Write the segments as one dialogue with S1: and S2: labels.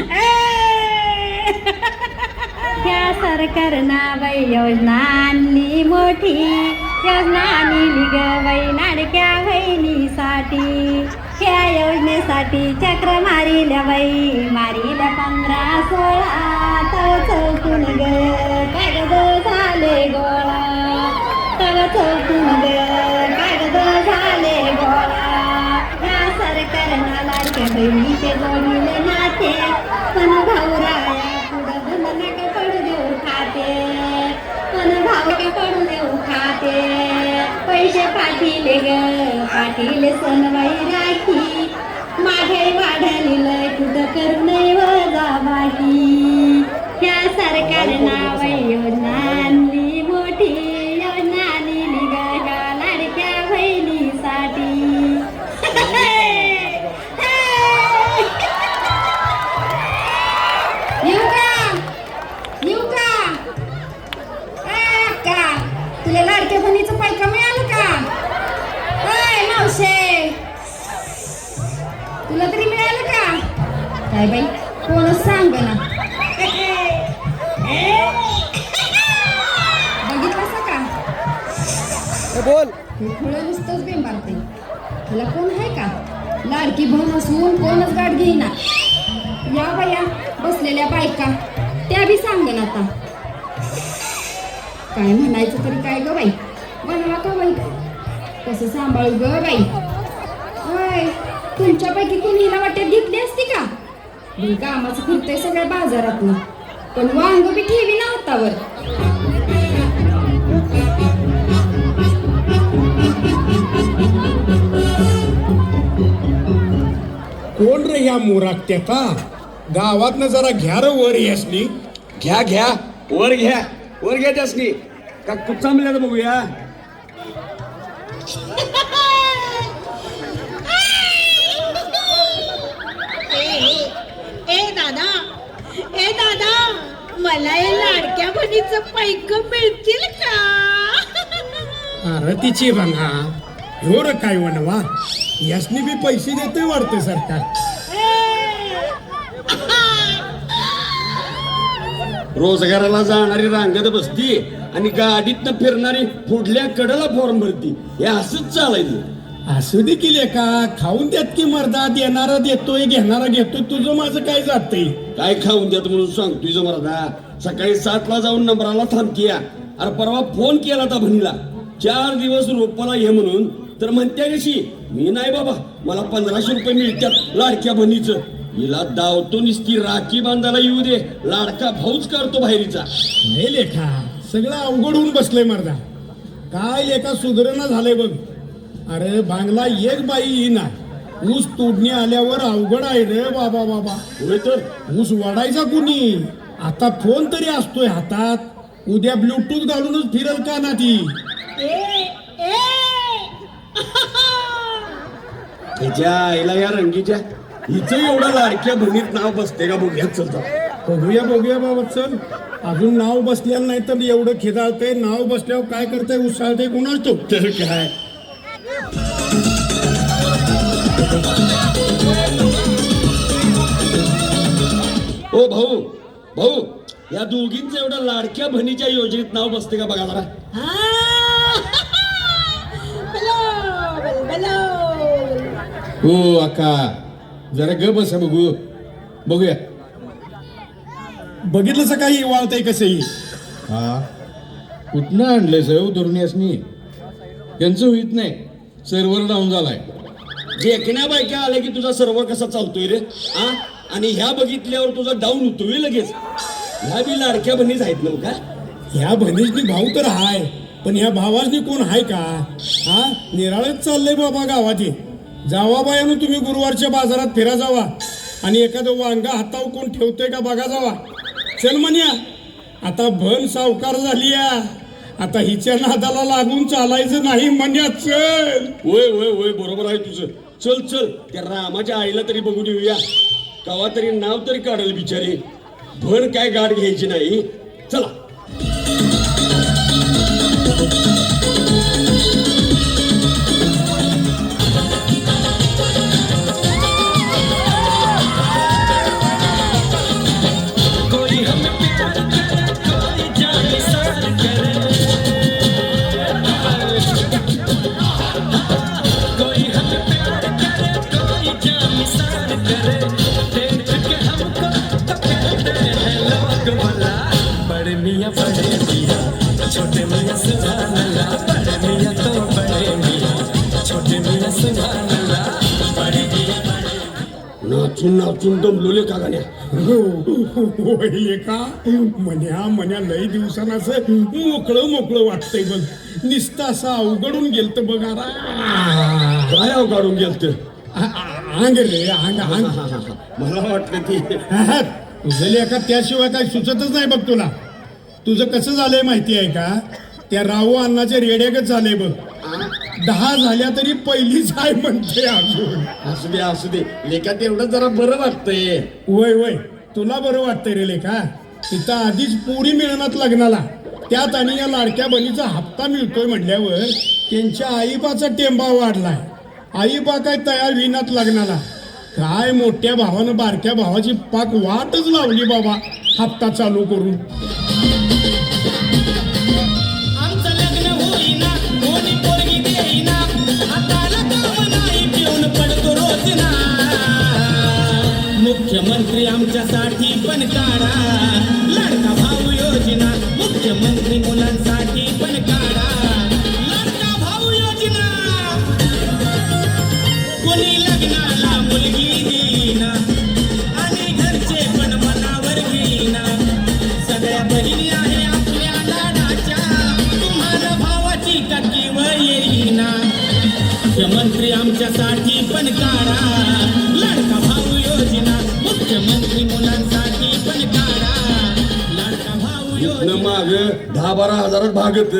S1: त्या सरकारना बाई योजना आणली मोठी. योजना आणली ग बाई नाडक्या बहिणीसाठी. त्या योजनेसाठी चक्र मारिल्या बाई. मारिल्या पंधरा सोळा. तव चौकून ग. कागद झाले गोळा. तव चौकून ग. कागद झाले गोळा. ह्या सरकारना लाडक्या बहिणीचे जोडले नाते. पण भाऊराया पुढं धन नका पडू देऊ खाते. पण भाऊ का पडू देऊ खाते. पैसे पाठीले ग पाठीले सणवाई राखी. मागे वाढली लय कुठं करून
S2: बोल.
S1: थोडं नुसतंच बिन मारते. तुला कोण आहे का? लाडकी बहीण असून कोणच गाठ घेईना. या बाया बसलेल्या बायका त्या बी सांगन आता. काय म्हणायचं तरी काय ग बाई? बनवा का बाई? कसं सांभाळू ग बाई? होय तुमच्यापैकी कोणी हिला वाटेत घेतली असती का? मी कामाचं फिरतंय सगळ्या बाजारातून. पण वांग बी ठेवी ना हातावर.
S3: कोण रे या मोराकट्या का? गावातनं जरा घ्या र वर यासनी.
S2: घ्या घ्या. वर घ्या. वर घ्या त्यासनी. का कुठचा मिळाला बघूया.
S4: ए दादा. ए दादा मला हे लाडक्या बहिणीचं पैक मिळतील का?
S3: अरे तिची बघा हो काय वनवा? यासनी बी पैसे देते वाढते सरकार.
S2: रोजगाराला जाणारी रांगत बसती आणि गाडीतनं फिरणारी पुढल्या कडेला फॉर्म भरती. हे असंच चालायचं
S3: असू दे केले का खाऊन द्यात की मर्दा देणारा देतोय घेणारा घेतोय तुझं माझं काय जातंय?
S2: काय खाऊन द्यात म्हणून सांग तुझं मर्दा? सकाळी सातला जाऊन नंबराला थांबतीया. अरे परवा फोन केला होता बहिणीला. चार दिवस रोपाला ये म्हणून तर म्हणत्या कशी मी नाही बाबा मला पंधराशे रुपये मिळतात लाडक्या बहिणीचं. हिला दावतो निसती राखी बांधायला येऊ दे. लाडका भाऊच करतो बाहेरीचा.
S3: हे लेखा सगळं अवघड होऊन बसलंय मर्दा. काय लेखा सुधारणा झालंय बघ. अरे बांगला एक बाई येईना ऊस तोडणी आल्यावर अवघड आहे रे बाबा बाबा.
S2: होय तर.
S3: ऊस वाढायचा कुणी? आता फोन तरी असतोय हातात. उद्या ब्लूटूथ घालूनच फिरल का ना ती
S2: त्याच्या आईला या रंगीच्या हिचं एवढं लाडक्या बहिणीत नाव बसते का बघूयात चलता
S3: बघूया बघूया बाबा चल. अजून नाव बसलेलं नाही तर एवढं खिदाळते नाव बसल्यावर काय करते उसाळते कुणाच तो
S2: तर काय? ओ भाऊ भाऊ या दोघींचं एवढं लाडक्या बहिणीच्या योजनेत नाव बसते का बघा जरा
S4: बलो बलो
S3: हो अक्का जरा ग बसा बघू बघूया बघितलंस काही वाळतंय कसंही
S5: हा कुठनं आणलंय सर दुर्नियासनी यांचं होईत नाही सर्व्हर डाऊन झालाय
S2: देखण्या बायका आल्या की तुझा सर्व्हर कसा चालतोय रे आ आणि ह्या बघितल्यावर तुझा डाऊन होतोय लगेच ह्या बी लाडक्या बहिणीच आहेत नव्ह का
S3: ह्या बहिणीची भाऊ तर हाय पण ह्या भावासनी कोण हाय का हा निराळच चाललंय बाबा गावात हे. जावा बायानं तुम्ही गुरुवारच्या बाजारात फिरा जावा. आणि एखादं वांगा हातावर कोण ठेवतोय का बघा जावा. चल म्हणया आता भन सावकार झाली या आता हिच्या नादाला लागून चालायचं नाही म्हणया चल.
S2: होय होय होय बरोबर आहे तुझं. चल चल त्या रामाच्या आईला तरी बघून येऊया. कवा तरी नाव तरी काढल बिचारी. भर काय गाठ घ्यायची नाही. चला.
S6: छोटे मियाँ अल्लाह बड़े मियाँ तो बड़े मियाँ छोटे मियाँ अल्लाह बड़े मियाँ
S2: नाचून नाचून दमलोले का गाण्या
S3: होईल का? मन्या मन्या लई दिवसानं असं मोकळं मोकळं वाटतंय बघ. निस्ता असं अवघडून गेलत बघ
S2: काय अवघडून गेलत?
S3: अंग रे अंग अंग
S2: मला वाटलं की.
S3: तुझं लेखा त्याशिवाय काय सुचतच नाही बघ तुला. तुझं कसं झालंय माहिती आहे का? त्या राहू अण्णाच्या रेड्यागत झालंय बघ. दहा झाल्या तरी पहिलीच आहे म्हणते अजून.
S2: असू दे असू दे. लेखा तेवढं जरा बरं वाटतंय.
S3: वय वय. तुला बरं वाटतंय रे लेखा. तिथं आधीच पुरी मिळणार लग्नाला. त्यात आणि या लाडक्या बनीचा हप्ता मिळतोय म्हटल्यावर त्यांच्या आईबाचा टेंबा वाढलाय. आईबा काय तयार विनात लग्नाला. काय मोठ्या भावानं बारक्या भावाची पाक वाटच लावली बाबा. हप्ता चालू करून.
S6: मुख्यमंत्री आमच्यासाठी पण काढा. लाडका भाऊ योजना मुख्यमंत्री मुलांसाठी पण काढा. लाडका भाऊ योजना.
S2: दहा बारा हजारात भागत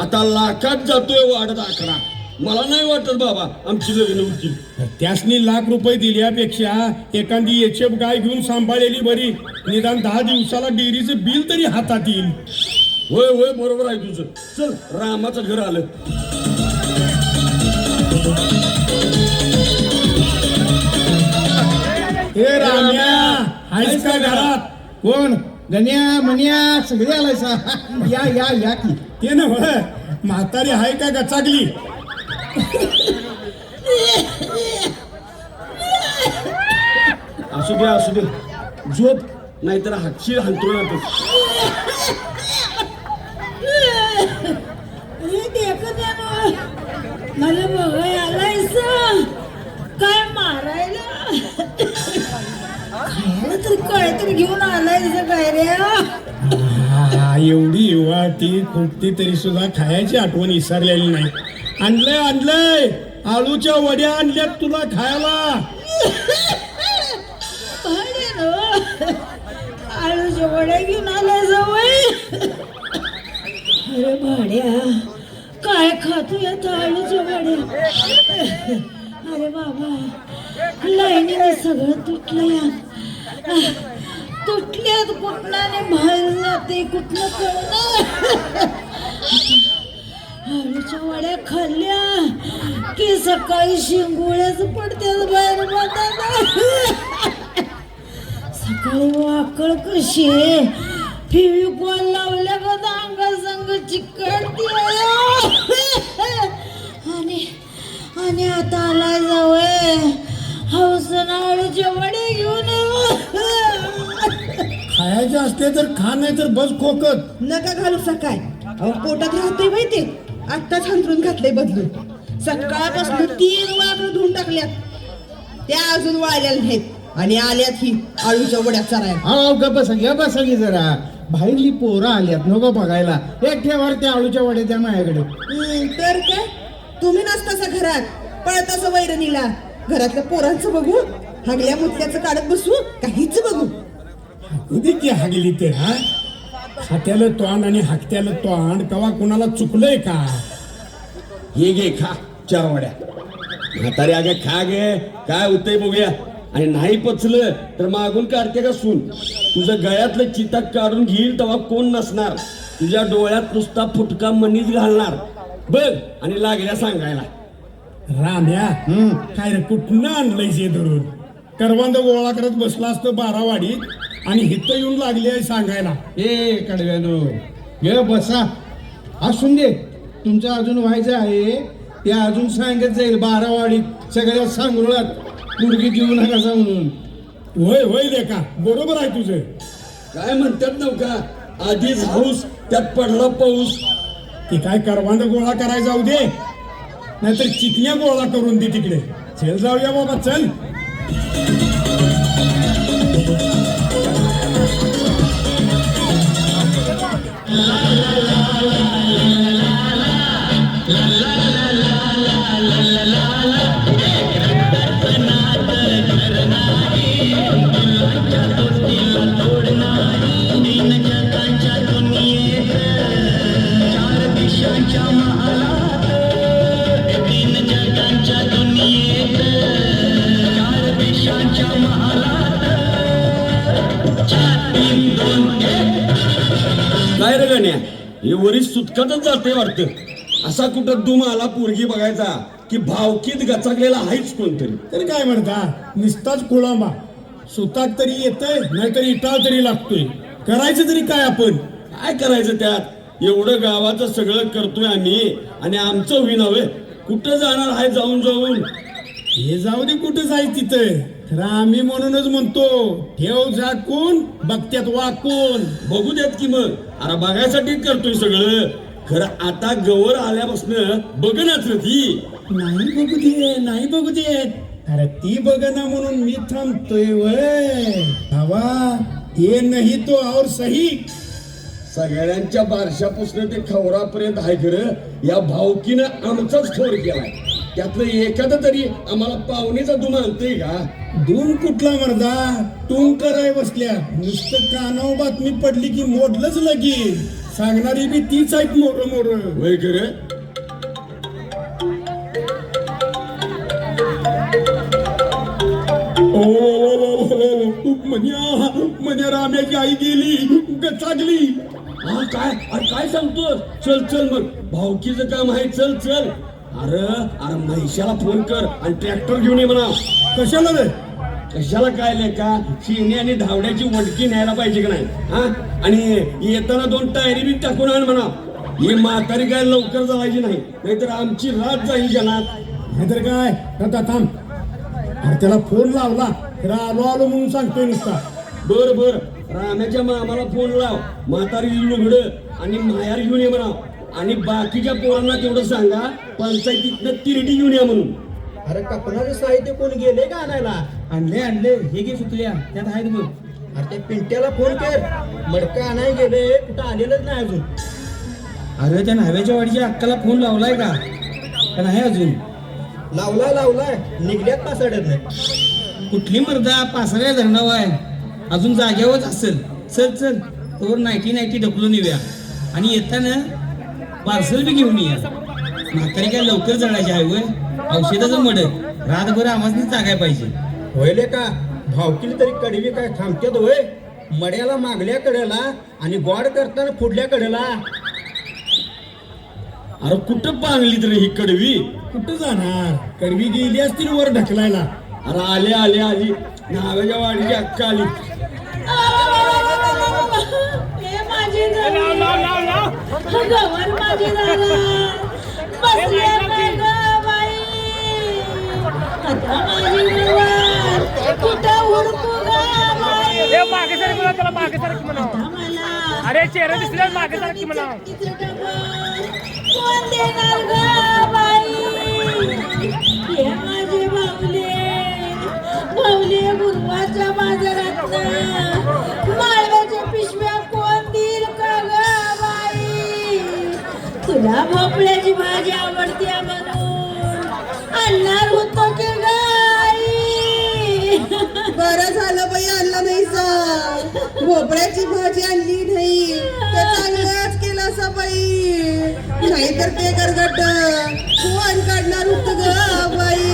S2: आता लाखात जातोय वाढत आकडा मला नाही वाटत बाबा आमची लग्न होतील
S3: त्यासनी लाख रुपये दिल्यापेक्षा एखादी एचएफ गाय घेऊन सांभाळलेली बरी. निदान दहा दिवसाला डेअरीचं बिल तरी हातात येईल.
S2: होय होय बरोबर आहे तुझं. चल रामाचं घर आलं.
S3: ए राम्या आहेस का घरात?
S5: कोण? गण्या मन्या सगळे आलाय सा या या या की.
S3: ते ना म्हातारी आहे का गचागली?
S2: असू दे असू दे झोप नाहीतर हातशी हंतरुणातच
S4: हे. मला बघाय आलायस. तर काय तर घेऊन आलायस काय रे.
S3: आ, एवढी युवा ती खुपती तरी सुद्धा खायची आठवण विसरलेली नाही. आणलंय आणलंय. आळूच्या वड्या आणल्यात तुला खायला.
S4: आळूच्या वड्या घेऊन आलाय जवळ. अरे भाड्या काय खातो या आळूच्या वड्या? अरे बाबा लाईनीने सगळं तुटलं तुटल्यात कुठनाने बाहेर जाते कुठनं कळणार हळूच्या वड्या खाल्ल्या की सकाळी शिंगोळ्याच पडत्यात बाहेर पडतात सकाळी वाकळ कशी फेविकॉल लावल्या का अंगा संग चिकटते आणि आणि आता आलाय जवळ घेऊन
S3: खायचे असते तर खा नाही तर बस खोकत.
S7: नका घालू सकाळ. अहो पोटात राहते माहिती आत्ताच हंतरून घातलंय बदलून. सकाळपासून तीन वाघ धुवून टाकल्यात. त्या अजून वाळलेल्या नाहीत. आणि आल्यात ही आळूच्या वड्या चरायला.
S5: हा ग बसा घ्या बसा की जरा. बाहेरली पोरं आल्यात नको बघायला. एक ठेवार त्या आळूच्या वड्या द्या माझ्याकडे.
S7: हम्म, तर काय? तुम्ही नसतासा घरात. पळतासा वैरणीला. घरातल्या पोरांचं बघू हगल्या मुतल्याचं काढत बसू काहीच बघू.
S3: उदी ती हागली ते हा? खात्याला तोंड आणि हाकत्याला तोंड कवा कुणाला चुकलंय का?
S2: हे घे खा चार वड्या. म्हातारे अगे खा गे काय होतंय बघूया. आणि नाही पचलं तर मागून काढते का सून? तुझं गळ्यातलं चिताक काढून घेईल तेव्हा कोण नसणार? तुझ्या डोळ्यात नुसता फुटका मनीच घालणार. बघ आणि लागल्या सांगायला.
S3: राम्या काय रे कुठनं आणलंय जे धरून? करवंद गोळा करत बसला असतं बारावाडीत आणि हिथं येऊन लागली आहे सांगायला.
S5: ए कडव्यानो घे बसा. असून दे तुमचं अजून व्हायचं आहे. ते अजून सांगत जाईल बारावाडीत सगळ्या सांगुळात मुलगी देऊ नका म्हणून.
S3: होय होय लेका बरोबर आहे तुझं.
S2: काय म्हणतात नव्हता आधीच हाऊस त्यात पडला पाऊस.
S3: ती काय करवांड गोळा करायला जाऊ दे. नाहीतर चिकन्या गोळा करून दे तिकडे. चल जाऊया बाबा चल.
S2: काय हे वरीच सुटकातच जाते वाटतं. असा कुठं दुम आला पोरगी बघायचा की भावकीत गचाकलेला आहेच कोणतरी.
S3: तर काय म्हणता? नुसताच कोळांबा सुताक तरी येतंय नाहीतर इटाळ तरी लागतोय. करायचं तरी काय आपण?
S2: काय करायचं त्यात? एवढं गावाचं सगळं करतोय आम्ही आणि आमचं होईना होय कुठं जाणार आहे जाऊन जाऊन?
S3: हे जाऊ दे कुठं जाय तिथं? खरं आम्ही म्हणूनच म्हणतो ठेव झाकून बघत्यात वाकून.
S2: बघू देत की मग. अरे बघायसाठी करतोय सगळं. खरं आता गवर आल्यापासून बघनाच ती.
S3: नाही बघू दे नाही बघू दे अरे ती बघना म्हणून मी थांबतोय वय. हवा ये नाही तो और सही.
S2: सगळ्यांच्या बारशापासून ते खवरापर्यंत आहे खरं. या भावकीनं आमचाच थोर केलाय. त्यातलं एखादं तरी आम्हाला पाहुणेचा दुमा आणतंय का?
S3: दून कुठला मर्दा टून कराय बसल्या. नुसतं कानावर बातमी पडली की मोडलंच लगीन. सांगणारी बी तीच आहेत मोर मोर. ओ मन्या राम्याची आई गेली गचागली
S2: हा काय? अरे काय सांगतो चल चल मग. भावकीचं काम आहे चल चल. अरे अरे म्हैशाला फोन कर आणि ट्रॅक्टर घेऊन ये म्हणा.
S3: कशाला रे?
S2: कशाला काय लेका शिणी आणि धावड्याची वडकी न्यायला पाहिजे का नाही? हा? आणि येताना दोन टायरी बी टाकून आण म्हणा. ही म्हातारी काय लवकर जायची नाही. नाहीतर आमची रात जाईल जनात.
S3: नाहीतर काय? आता थांब. अरे त्याला फोन लावला. तर आलो आलो म्हणून सांगतोय नुसता.
S2: बर बर. रामाच्या मामाला फोन लाव. म्हातारी लुगड आणि मायार घेऊन ये म्हणा. आणि बाकीच्या पोरांना तेवढं सांगा पंचायतीतनं तिरडी घेऊन या म्हणून.
S8: अरे कपनाचे साहित्य कोण गेले का आणायला?
S5: आणले आणले. हे घे सुतल्या त्यात आहेत बघ.
S8: अरे त्या पिंट्याला फोन कर. मडकं आणाय गेले कुठं आलेलंच नाही अजून.
S5: अरे त्या न्हाव्याच्या वाडीच्या अक्काला फोन लावलाय का? का नाही अजून?
S8: लावलाय लावलाय. निघल्यात पासाडत नाही
S5: कुठली मर्दा पासऱ्या धरणावर आहे. अजून जाग्यावरच असेल. चल चल. तोवर नाईटी नाईटी ढकलून येऊया. आणि येताना पार्सल बी घेऊन या. म्हातारी काय लवकर जळायची आहे वय. औषधाचं मड. रातभर आम्हाला जागाय पाहिजे.
S8: होयले का? भावकील तरी कडवी काय थांबत्यात होय? मड्याला मागल्या कडेला आणि गोड करताना पुढल्या कडेला.
S2: अरे कुठं पांगली तर ही कडवी?
S3: कुठं जाणार? करवी गेली असतील वर ढकलायला.
S2: अरे आले आले आली. नाव्याच्या वाडीची अक्का आली.
S9: मागे सरक म्हणा त्याला मागे सरक म्हणा. अरे चेहरा दिसला मागे सरक म्हणा.
S4: माझे बावले बावले गुरुवारच्या बाजारात तुला भोपळ्याची भाजी आवडते आणणार होतो की गाई
S7: बरं झालं बाई आणला नाही सा भोपळ्याची भाजी आणली नाही. ते चांगलंच केलं असं बाई. नाहीतर ते गरगट कोण काढणार होत ग बाई?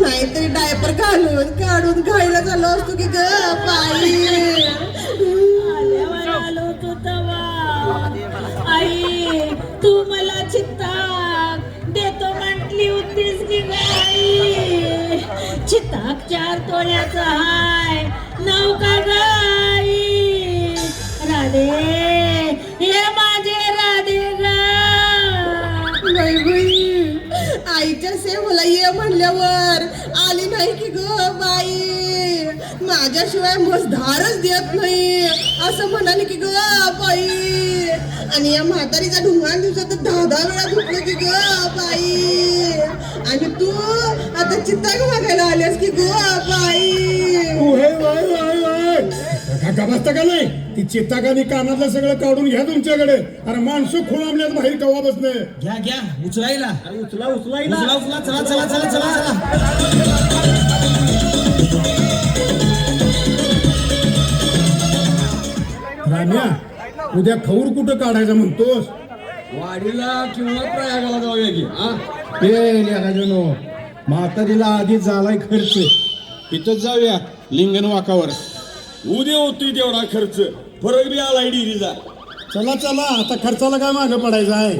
S7: नाहीतरी डायपर घालून काढून खायला झालो असतो की ग बाई?
S4: आई तू मला चित्ता. देतो म्हटली होतीस की गाई चित्ताक चार तोळ्याचा हाय. नऊ का गाई? राधे. हे माझे राधे गा.
S7: बाई से आईच्या सेवला ये म्हणल्यावर आली नाही की ग बाई. माझ्याशिवाय मस धारच देत नाही. असं म्हणाले की ग बाई. आणि या म्हातारीच्या ढुंगान दिवसात तर दहा दहा वेळा झोपलो की ग बाई. आणि तू आता चित्ता मागायला आल्यास की ग बाई.
S3: बसता का नाही? ती चित्ताकानी कानातलं सगळं काढून घ्या तुमच्याकडे. अरे माणसं खोळामल्यात बाहेर कवा बसणं
S8: घ्या घ्या. उचलायला. उचला उचलायला. उचला उचला. चला चला चला चला चला.
S3: राम्या उद्या खौर कुठं काढायचं म्हणतोस?
S2: वाडीला किंवा प्रयागाला जाऊया की हा?
S5: ते लेखाजनो म्हातारीला आधी झालाय खर्च. इथंच जाऊया लिंगण वाकावर.
S2: उद्या होतोय तेवढा खर्च. फरक बी आलाय डिरीचा
S3: चला चला आता खर्चाला काय मागं पडायचं आहे?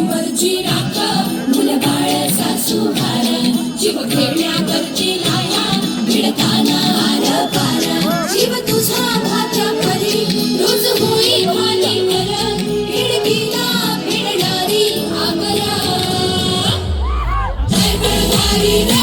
S2: होय.
S10: नवऱ्याची राख मुलं बाळ सासू हार जीव खेळण्यावरची लाया भिडताना आर पार जीव तुझा भाच्या परी रोज होई भाली कर खिडकीला भिडणारी आगरा जय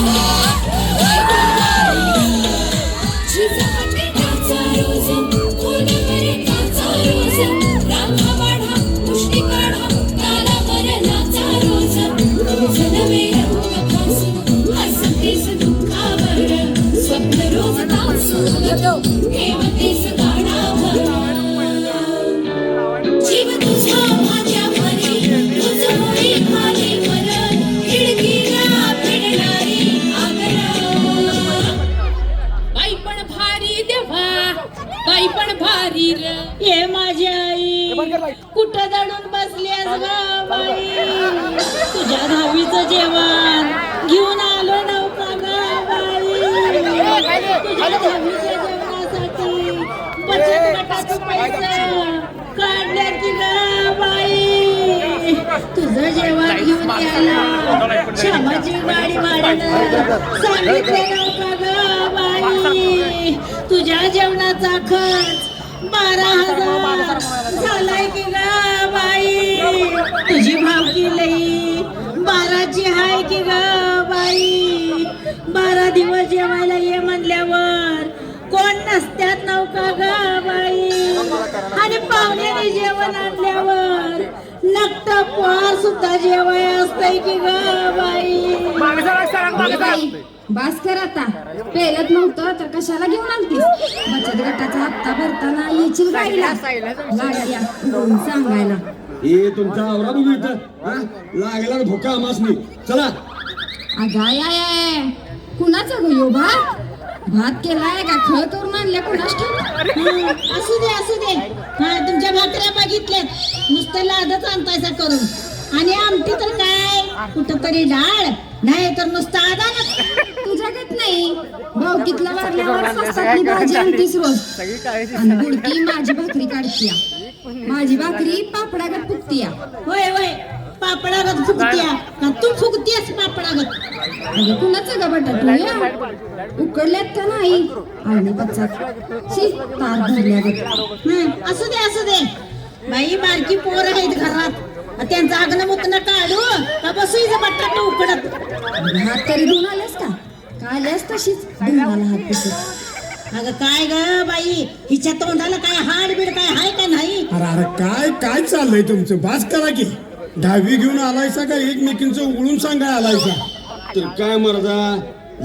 S10: पण भारी र.
S4: ये माझी आई. कुठं दडून बसलीस ग बाई? तुझ्या दहावीचं जेवण घेऊन आलो नव्हता ग बाई. तुझ्या दहावीच्या जेवणासाठी बचत गटाचं पैसे काढल्या की ग बाई. तुझं जेवण घेऊन यायला श्यामाची गाडी सांगितलं नव्हतं ग. तुझ्या जेवणाचा खर्च बारा हजार झालाय की ग बाई? तुझी भावकी लई बाराची हाय की ग बाई? बारा दिवस जेवायला ये म्हणल्यावर कोण नसत्यात नौका ग बाई? आणि पाहुण्याने जेवण आणल्यावर नक्ट पोहार सुद्धा जेवाय असतंय की ग बाई?
S1: बास कर आता. पेलत नव्हतं तर कशाला घेऊन आलतीस बचत गटाचा हप्ता भरताना येशील उडवून सांगायला.
S2: हे तुमचा आवरा बघू इथं. हा? लागला भोका आमासनी चला.
S1: अगं आय आय आय कुणाचा गो यो भात भात केलाय का? आणल्या कुणाच ठेवला
S4: असू दे असू दे. हा तुमच्या भाकऱ्या बघितल्यात. नुसतं लादच आणतायचा करून. आणि आमटी तर काय? कुठं तरी डाळ. नाही तर नुसतं आदानच
S1: तुझ्याकडे नाही. वाढल्यावर स्वस्तातली भाजी आणतीस रोज? आणि बुडकी माझी भाकरी काढतीया. माझी भाकरी पापडागत फुकतीया.
S4: होय होय. पापडागत फुगत्या. का तू फुगतीयस पापडागत?
S1: अगं कुणाचं ग बटाटू या? उकडल्यात का नाही? आणि बच्चा शी तार धरल्यागत
S4: हं, असू दे असू दे. बाई बारकी पोर आहेत घरात. त्यांचं आगनं मुतन काढू का बसू इथं बटाटा उकडत?
S1: हात तरी धुवून आल्यास का? का आल्यास तशीच? धुवाला हात पुसत
S4: अगं काय ग बाई? हिच्या तोंडाला काय हाड बीड काय हाय का नाही?
S3: अरे अरे काय काय चाललंय तुमचं? बास करा की. दहावी घेऊन आलायसा का एकमेकींचं उघडून सांगाय आलायसा?
S2: तर काय मर्दा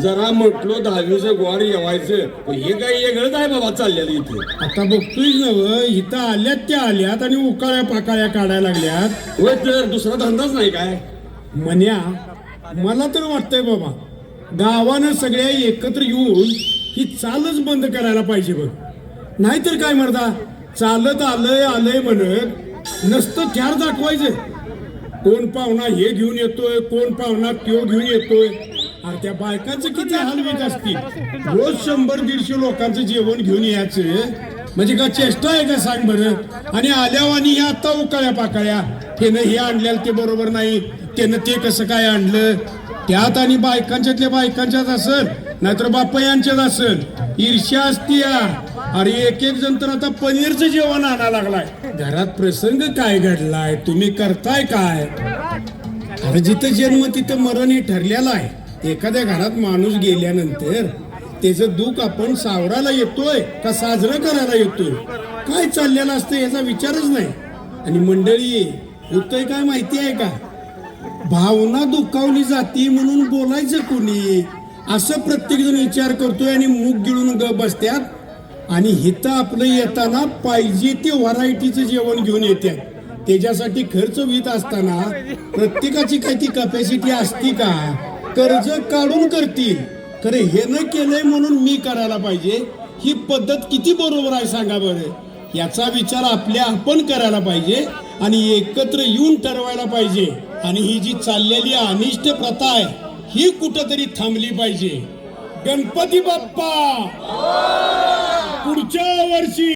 S2: जरा म्हटलो दहावीचं गोड येवायचं पण हे काय वेगळंच आहे बाबा चाललेलं इथे?
S3: आता बघतोय नव इथं आल्यात त्या आल्यात आणि उकाळ्या पाकाळ्या काढायला लागल्यात.
S2: होय तर दुसरा धंदाच नाही काय?
S3: मन्या मला तर वाटतंय बाबा गावानं सगळ्या एकत्र येऊन ही चालच बंद करायला पाहिजे बघ. नाहीतर काय म्हणता चालत आलंय आलंय म्हणत नसतं थ्यार दाखवायचं. कोण पाहुणा हे घेऊन येतोय कोण पाहुणा त्यो घेऊन येतोय. अरे त्या बायकांचं किती हलवीत असतील. रोज शंभर दीडशे लोकांचं जेवण घेऊन यायचं. म्हणजे का चेष्टा आहे का सांग बरं? आणि आल्यावर आणि ह्या आता उकाळ्या पाकाळ्या. त्यानं हे आणलेलं ते बरोबर नाही. त्यानं ते कसं काय आणलं? त्यात आणि बायकांच्यातल्या बायकांच्याच असेल नाहीतर बाप्पा यांच्यात असेल. ईर्ष्या असतीया. अरे एक एक जण तर आता पनीरचं जेवण आणा लागलाय. घरात प्रसंग काय घडलाय? तुम्ही करताय काय? अरे जिथं जन्म तिथं मरण हे ठरलेलं आहे. एखाद्या घरात माणूस गेल्यानंतर त्याचं दुःख आपण सावरायला येतोय का साजरं करायला येतोय? काय चाललेलं असतं याचा विचारच नाही. आणि मंडळी होतंय काय माहिती आहे का? भावना दुखावली जाती म्हणून बोलायचं कोणी? असं प्रत्येक जण विचार करतोय आणि मूग गिळून ग बसत्यात. आणि हिथं आपलं येताना पाहिजे ते व्हरायटीचं जेवण घेऊन येतात त्याच्यासाठी खर्च होत असताना प्रत्येकाची काही ती कपॅसिटी असती का? कर्ज काढून करतील. खरं हे न केलंय म्हणून मी करायला पाहिजे. ही पद्धत किती बरोबर आहे सांगा बरं. याचा विचार आपल्या आपण करायला पाहिजे आणि एकत्र येऊन ठरवायला पाहिजे. आणि ही जी चाललेली अनिष्ट प्रथा आहे ही कुठंतरी थांबली पाहिजे. गणपती बाप्पा. पुढच्या वर्षी